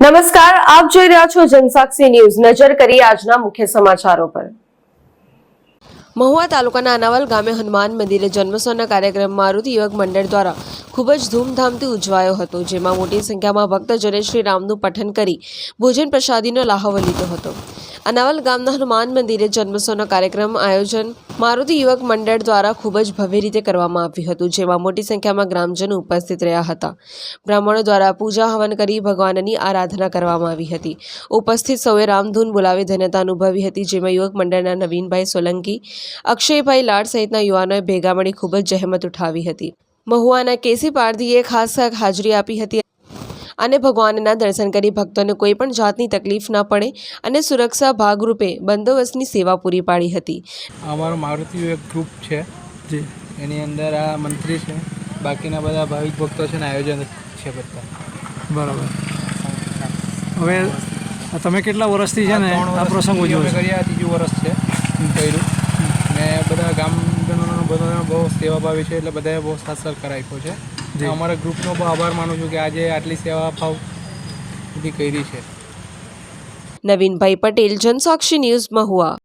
નમસ્કાર, આપ જોઈ રહ્યા છો જનસાક્ષી ન્યૂઝ. નજર કરીએ આજના મુખ્ય સમાચારો પર. મહુવા તાલુકાના અનાવલ ગામે હનુમાન મંદિરે જન્મોત્સવના કાર્યક્રમ મારુતિ યુવક મંડળ દ્વારા ખૂબ જ ધૂમધામથી ઉજવાયો હતો, જેમાં મોટી સંખ્યામાં ભક્તજને શ્રી રામનું પઠન કરી ભોજન પ્રસાદીનો લાહવો લીધો હતો. અનાવલ ગામના હનુમાન મંદિરે જન્મોત્સવનો કાર્યક્રમ આયોજન મારુતિ યુવક મંડળ દ્વારા ખૂબ જ ભવ્ય રીતે કરવામાં આવ્યું હતું, જેમાં મોટી સંખ્યામાં ગ્રામજનો ઉપસ્થિત રહ્યા હતા. બ્રાહ્મણો દ્વારા પૂજા હવન કરી ભગવાનની આરાધના કરવામાં આવી હતી. ઉપસ્થિત સૌએ રામધૂન બોલાવી ધન્યતા અનુભવી હતી, જેમાં યુવક મંડળના નવીનભાઈ સોલંકી, અક્ષયભાઈ લાડ સહિતના યુવાનોએ ભેગા મળી ખૂબ જ જહેમત ઉઠાવી હતી. મહુવાના કેસી પારધીએ ખાસ હાજરી આપી હતી. અને ભગવાનના દર્શન કરી ભક્તોને કોઈ પણ જાતની તકલીફ ન પડે અને સુરક્ષા ભાગરૂપે બંદોબસ્તની સેવા પૂરી પાડી હતી. અમારું મારુતિ એક ગ્રુપ છે જે એની અંદર આ મંત્રી છે બાકીના બધા ભાવિક ભક્તો છે ને આયોજન છે બધા. બરાબર. હવે તમે કેટલા વર્ષથી છે ને આ પ્રસંગ ઉજવો કર્યા ત્રીજું વર્ષ છે કર્યું. ને બધા ગામજનોનો બધાનો બહુ સેવાભાવી છે એટલે બધાએ બહુ સાથ સહકાર આપ્યો છે. અમારા ગ્રુપનો બહુ આભાર માનું છું કે આજે આટલી સેવા ભાવ બધી કરી છે. નવીનભાઈ પટેલ જનસાક્ષી ન્યૂઝ મહુવા.